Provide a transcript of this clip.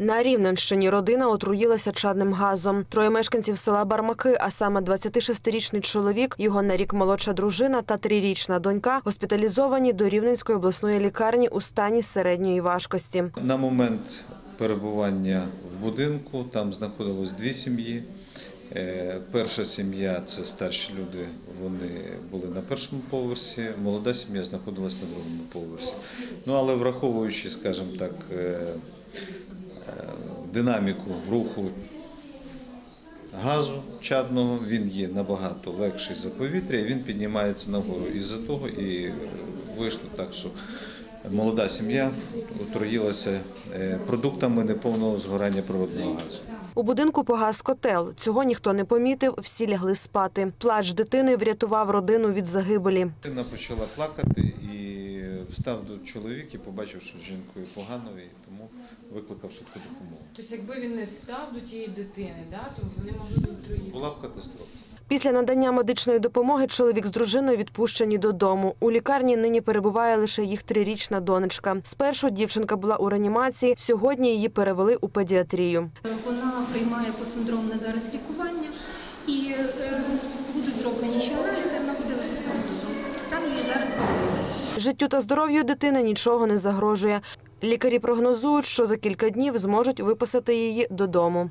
На Рівненщині родина отруїлася чадним газом. Троє мешканців села Бармаки, а саме 26-річний чоловік, його на рік молодша дружина та трирічна донька госпіталізовані до Рівненської обласної лікарні у стані середньої важкості. На момент перебування в будинку там знаходилось дві сім'ї. Е, Перша сім'я це старші люди, вони були на першому поверсі, молода сім'я знаходилась на другому поверсі. Ну але враховуючи, скажімо так, е, динаміку руху газу чадного, він є набагато легший за повітря, і він піднімається нагору. Із-за того і е, вийшло так, що молода сім'я отруїлася е, продуктами неповного згорання проводного газу. У будинку погас котел. Цього ніхто не помітив, всі лягли спати. Плач дитини врятував родину від загибелі. Дитина почала плакати і встав до чоловік і побачив, що з жінкою погано, і тому викликав швидку допомогу. Тобто, якби він не встав до тієї дитини, да, то вони могли б отруїтися. Була б катастрофа. Після надання медичної допомоги чоловік з дружиною відпущені додому. У лікарні нині перебуває лише їх трирічна донечка. Спершу дівчинка була у реанімації. Сьогодні її перевели у педіатрію. Вона приймає посиндромне зараз лікування і Життю та здоров'ю дитини нічого не загрожує. Лікарі прогнозують, що за кілька днів зможуть виписати її додому.